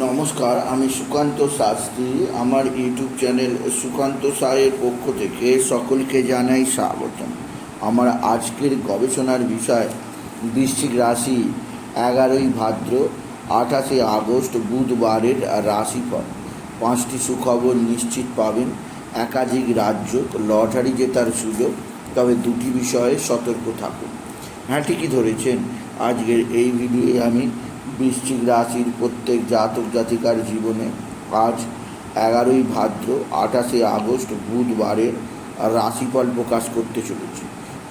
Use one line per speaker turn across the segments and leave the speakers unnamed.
নমস্কার, আমি সুকান্ত শাস্ত্রী। আমার ইউটিউব চ্যানেল সুকান্ত সায়ের পক্ষ থেকে সকলকে জানাই স্বাগতম। আমার আজকের গবেষণার বিষয়, বৃশ্চিক রাশি এগারোই ভাদ্র, আঠাশে আগস্ট, বুধবারের রাশিফল। পাঁচটি সুখবর নিশ্চিত পাবেন। একাধিক রাজ্য লটারি জেতার সুযোগ। তবে দুটি বিষয়ে সতর্ক থাকুন। হ্যাঁ ঠিকই ধরেছেন। আজকের এই ভিডিওয়ে আমি বৃশ্চিক রাশির প্রত্যেক জাতক জাতিকার জীবনে আজ এগারোই ভাদ্র, আঠাশে আগস্ট বুধবারের রাশিফল প্রকাশ করতে চলেছি।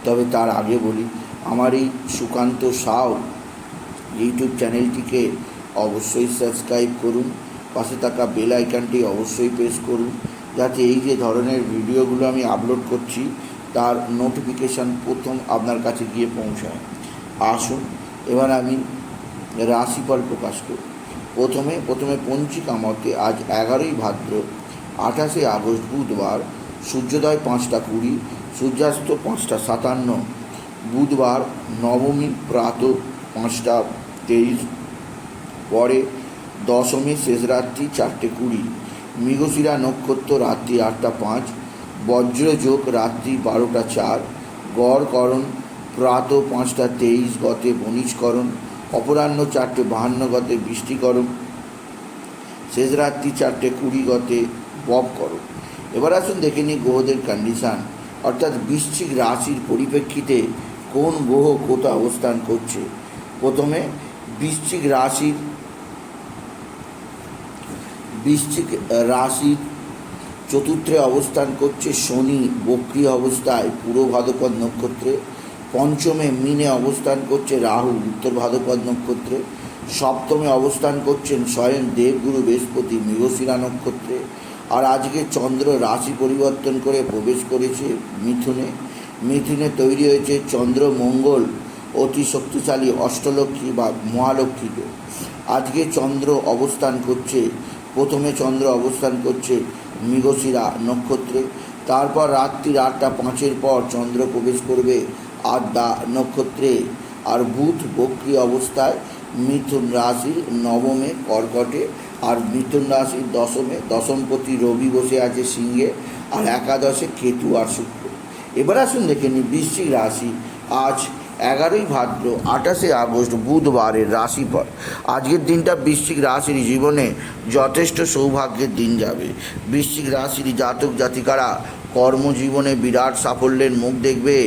তবে তার আগে বলি, আমার এই সুকান্ত সাউ ইউটিউব চ্যানেলটিকে অবশ্যই সাবস্ক্রাইব করুন, পাশে থাকা বেল আইকনটি অবশ্যই প্রেস করুন, যাতে এই যে ধরনের ভিডিওগুলো আমি আপলোড করছি, তার নোটিফিকেশান প্রথম আপনার কাছে গিয়ে পৌঁছায়। আসুন, এবার আমি রাশিফল প্রকাশ করি প্রথমে প্রথমে পঞ্চিকা মতে আজ এগারোই ভাদ্র, আঠাশে আগস্ট বুধবার, সূর্যোদয় পাঁচটা কুড়ি, সূর্যাস্ত পাঁচটা সাতান্ন, বুধবার নবমী প্রাত পাঁচটা তেইশ, পরে দশমী শেষ রাত্রি চারটে কুড়ি, মৃগশিরা নক্ষত্র রাত্রি আটটা পাঁচ বজ্রযোগ রাত্রি বারোটা চার, গড়করণ প্রাত পাঁচটা তেইশ, গতে বণিজকরণ অপরাহ্ন চারটে বাহান্ন গতে বৃষ্টিকরণ শেষ রাত্রি চারটে কুড়ি গতে ববকরণ এবার আসুন দেখে নিই গ্রহদের কন্ডিশান অর্থাৎ বৃশ্চিক রাশির পরিপ্রেক্ষিতে কোন গ্রহ কোথা অবস্থান করছে? প্রথমে বৃশ্চিক রাশির বৃশ্চিক রাশির চতুর্থে অবস্থান করছে শনি বক্রিয় অবস্থায় পুরো ভাদ্রপদ নক্ষত্রে। পঞ্চমে মিনে অবস্থান করছে রাহু, উত্তর ভাদ্রপদ নক্ষত্রে। সপ্তমে অবস্থান করছেন স্বয়ং দেবগুরু বৃহস্পতি, মৃগশিরা নক্ষত্রে। আর আজকে চন্দ্র রাশি পরিবর্তন করে প্রবেশ করেছে মিথুনে। মিথুনে তৈরি হয়েছে চন্দ্র, মঙ্গল, অতি শক্তিশালী অষ্টলক্ষ্মী বা মহালক্ষ্মীকে আজকে চন্দ্র অবস্থান করছে, প্রথমে চন্দ্র অবস্থান করছে মৃগশিরা নক্ষত্রে। তারপর রাত্রির আটটা পাঁচের পর চন্দ্র প্রবেশ করবে আদ্যা নক্ষত্রে আর বুধ বক্রি অবস্থায় মিথুন রাশির নবমে কর্কটে আর মিথুন রাশির দশমে দশমপতি রবি বসে আছে সিংহে আর একাদশে কেতু আর শুক্র। এবার আসুন দেখে নিই বৃশ্চিক রাশি। আজ এগারোই ভাদ্র, আঠাশে আগস্ট, বুধবারের রাশিফল। আজকের দিনটা বৃশ্চিক রাশির জীবনে যথেষ্ট সৌভাগ্যের দিন যাবে। বৃশ্চিক রাশির জাতক জাতিকারা কর্মজীবনে বিরাট সাফল্যের মুখ দেখবে।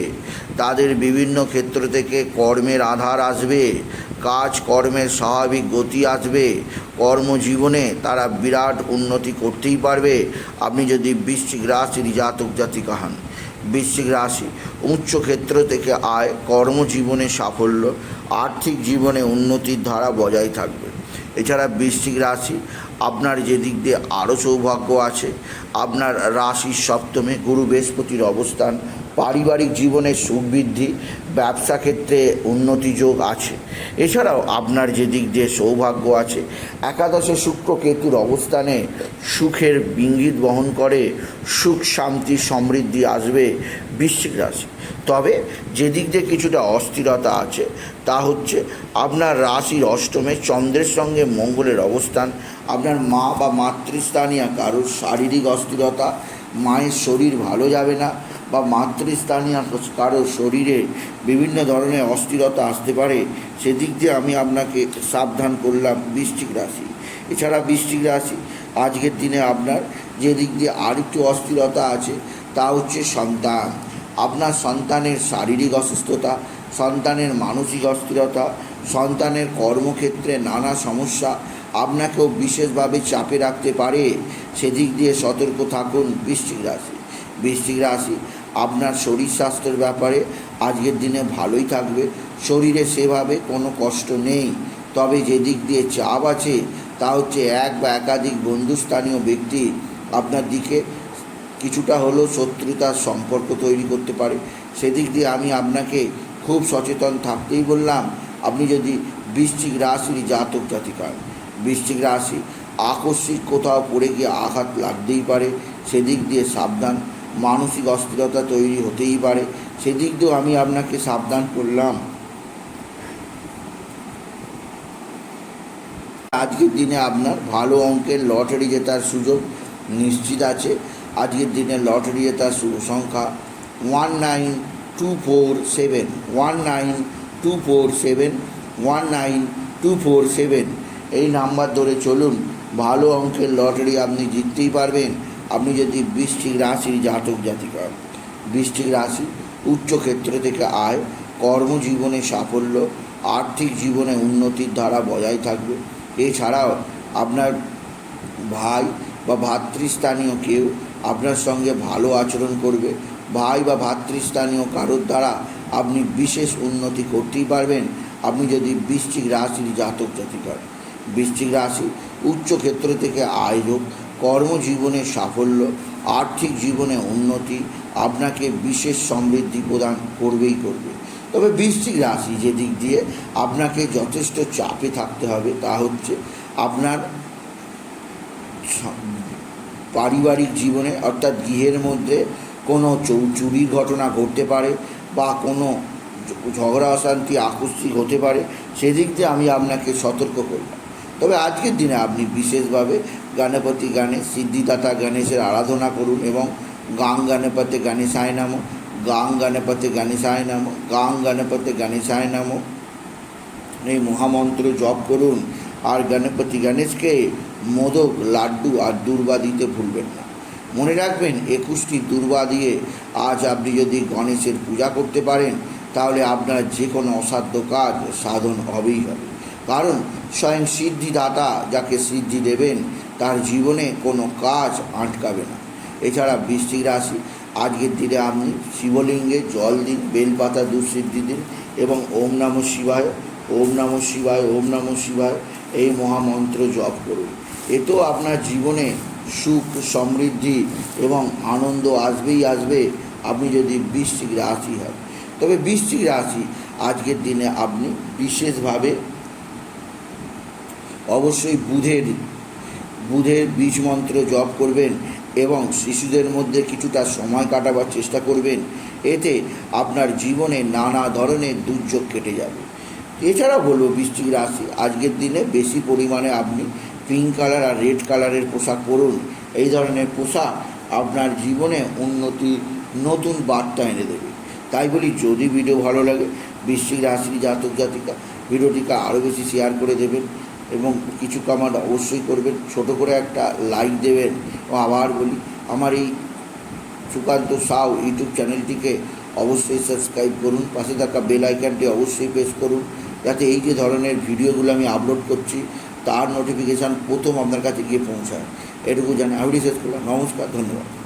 তাদের বিভিন্ন ক্ষেত্র থেকে কর্মের আধার আসবে। কাজ কর্মের স্বাভাবিক গতি আসবে। কর্মজীবনে তারা বিরাট উন্নতি করতেই পারবে। আপনি যদি বৃশ্চিক রাশির জাতক জাতিকা হন, বৃশ্চিক রাশি উচ্চ ক্ষেত্র থেকে আয়, কর্মজীবনে সাফল্য, আর্থিক জীবনে উন্নতির ধারা বজায় থাকবে। এছাড়া বৃশ্চিক রাশি আপনার যে দিক দিয়ে আরও সৌভাগ্য আছে আপনার রাশির সপ্তমে গুরু বৃহস্পতির অবস্থান পারিবারিক জীবনে সুখ বৃদ্ধি, ব্যবসা ক্ষেত্রে উন্নতি যোগ আছে। এছাড়াও আপনার যে দিক দিয়ে সৌভাগ্য আছে, একাদশে শুক্র কেতুর অবস্থানে সুখের বিঙ্গিত বহন করে, সুখ, শান্তি, সমৃদ্ধি আসবে বৃশ্চিক রাশি। তবে যে দিক দিয়ে কিছুটা অস্থিরতা আছে, তা হচ্ছে আপনার রাশির অষ্টমে চন্দ্রের সঙ্গে মঙ্গলের অবস্থান। আপনার মা বা মাতৃস্থানীয় কারোর শারীরিক অস্থিরতা মায়ের শরীর ভালো যাবে না বা মাতৃস্থানীয় কারও শরীরে বিভিন্ন ধরনের অস্থিরতা আসতে পারে, সেদিক দিয়ে আমি আপনাকে সাবধান করলাম বৃশ্চিক রাশি। এছাড়া বৃশ্চিক রাশি, আজকের দিনে আপনার যে দিক দিয়ে আরেকটু অস্থিরতা আছে, তা হচ্ছে সন্তান। আপনার সন্তানের শারীরিক অসুস্থতা, সন্তানের মানসিক অস্থিরতা, সন্তানের কর্মক্ষেত্রে নানা সমস্যা আপনাকেও বিশেষভাবে চাপে রাখতে পারে। সেদিক দিয়ে সতর্ক থাকুন বৃশ্চিক রাশি। বৃশ্চিক রাশি, আপনার শরীর স্বাস্থ্যের ব্যাপারে আজকের দিনে ভালোই থাকবে। শরীরে সেভাবে কোনো কষ্ট নেই। তবে যে দিক দিয়ে চাপ আছে, তা হচ্ছে এক বা একাধিক বন্ধুস্থানীয় ব্যক্তি আপনার দিকে কিছুটা হলেও শত্রুতার সম্পর্ক তৈরি করতে পারে। সেদিক দিয়ে আমি আপনাকে খুব সচেতন থাকতেই বললাম, আপনি যদি বৃশ্চিক রাশির জাতক জাতিকা বৃশ্চিক রাশি, আকস্মিক কোথাও পড়ে গিয়ে আঘাত লাগতেই পারে। সেদিক দিয়ে সাবধান, মানসিক অস্থিরতা তৈরি হতেই পারে। সেদিক দিয়েও আমি আপনাকে সাবধান করলাম। আজকের দিনে আপনার ভালো অঙ্কের লটারি জেতার সুযোগ নিশ্চিত আছে। আজকের দিনে লটারি জেতার সংখ্যা one nine two four seven, one nine two four seven, one nine two four seven. এই নাম্বার ধরে চলুন, ভালো অঙ্কের লটারি আপনি জিততেই পারবেন। আপনি যদি বৃষ্টিক রাশির জাতক জাতিকা বৃষ্টিক রাশি উচ্চ ক্ষেত্র থেকে আয়, কর্মজীবনে সাফল্য, আর্থিক জীবনে উন্নতির ধারা বজায় থাকবে। এছাড়াও আপনার ভাই বা ভাতৃস্থানীয় কেউ আপনার সঙ্গে ভালো আচরণ করবে। ভাই বা ভাতৃস্থানীয় কারোর দ্বারা আপনি বিশেষ উন্নতি করতেই পারবেন। আপনি যদি বৃশ্চিক রাশির জাতক জাতিকার বৃশ্চিক রাশি উচ্চ ক্ষেত্র থেকে আয় হোক কর্মজীবনে সাফল্য, আর্থিক জীবনে উন্নতি আপনাকে বিশেষ সমৃদ্ধি প্রদান করবেই করবে। তবে বৃশ্চিক রাশি যে দিক দিয়ে আপনাকে যথেষ্ট চাপে থাকতে হবে তা হচ্ছে আপনার পারিবারিক জীবনে, অর্থাৎ গৃহের মধ্যে কোনো চুরির ঘটনা ঘটতে পারে বা কোনো ঝগড়া, অশান্তি আকস্মিক হতে পারে, সেদিক দিয়ে আমি আপনাকে সতর্ক করলাম। তবে আজকের দিনে আপনি বিশেষভাবে গণপতি গণেশ সিদ্ধিদাতা গণেশের আরাধনা করুন এবং গাং গণপতি গণেশায় নাম, গাং গণপতি গণেশায় নাম, গাং গণপতি গণেশায় নাম। এই মহামন্ত্র জপ করুন আর গণপতি গণেশকে মোদক লাড্ডু আর দুর্বা দিতে ভুলবেন না। মনে রাখবেন একুশটি দুর্বা দিয়ে আজ আপনি যদি গণেশের পূজা করতে পারেন, তাহলে আপনার যে কোনো অসাধ্য কাজ সাধন হবেই হবে। কারণ স্বয়ং সিদ্ধিদাতা যাকে সিদ্ধি দেবেন, তার জীবনে কোনো কাজ আটকাবে না। এছাড়া বৃষ্টিক রাশি, আজকের দিনে আপনি শিবলিঙ্গে জল দিন, বেলপাতা দুঃসিদ্ধি দিন এবং ওম নম শিবায়, ওম নম শিবায়, ওম নম শিবায় এই মহামন্ত্র জপ করুন। এতেও আপনার জীবনে সুখ, সমৃদ্ধি এবং আনন্দ আসবেই আসবে, আপনি যদি বৃশ্চিক রাশি হয় তবে বৃশ্চিক রাশি, আজকের দিনে আপনি বিশেষভাবে অবশ্যই বুধের বুধের বীজ মন্ত্র জপ করবেন এবং শিশুদের মধ্যে কিছুটা সময় কাটাবার চেষ্টা করবেন। এতে আপনার জীবনে নানা ধরনের দুর্যোগ কেটে যাবে। এছাড়া বলব বৃষ্টিক রাশি, আজকের দিনে বেশি পরিমাণে আপনি পিঙ্ক কালার আর রেড কালারের পোশাক পরুন। এই ধরনের পোশাক আপনার জীবনে উন্নতি, নতুন বার্তা এনে দেবে। তাই বলি, যদি ভিডিও ভালো লাগে, বৃশ্চিক রাশি জাতক জাতিকা, ভিডিওটিকে আরও বেশি শেয়ার করে দেবেন। এবং কিছু কমেন্ট অবশ্যই করবেন। ছোট করে একটা লাইক দেবেন। ও আবার বলি, আমার এই সুকান্ত সাউ ইউটিউব চ্যানেলটিকে অবশ্যই সাবস্ক্রাইব করুন। পাশে থাকা বেল আইকনটি অবশ্যই প্রেস করুন। যাতে এই যে ধরনের ভিডিওগুলো আমি আপলোড করছি, তার নোটিফিকেশান প্রথম আপনার কাছে গিয়ে পৌঁছায়। এটুকু জানি। আমি শেষ করলাম। নমস্কার, ধন্যবাদ।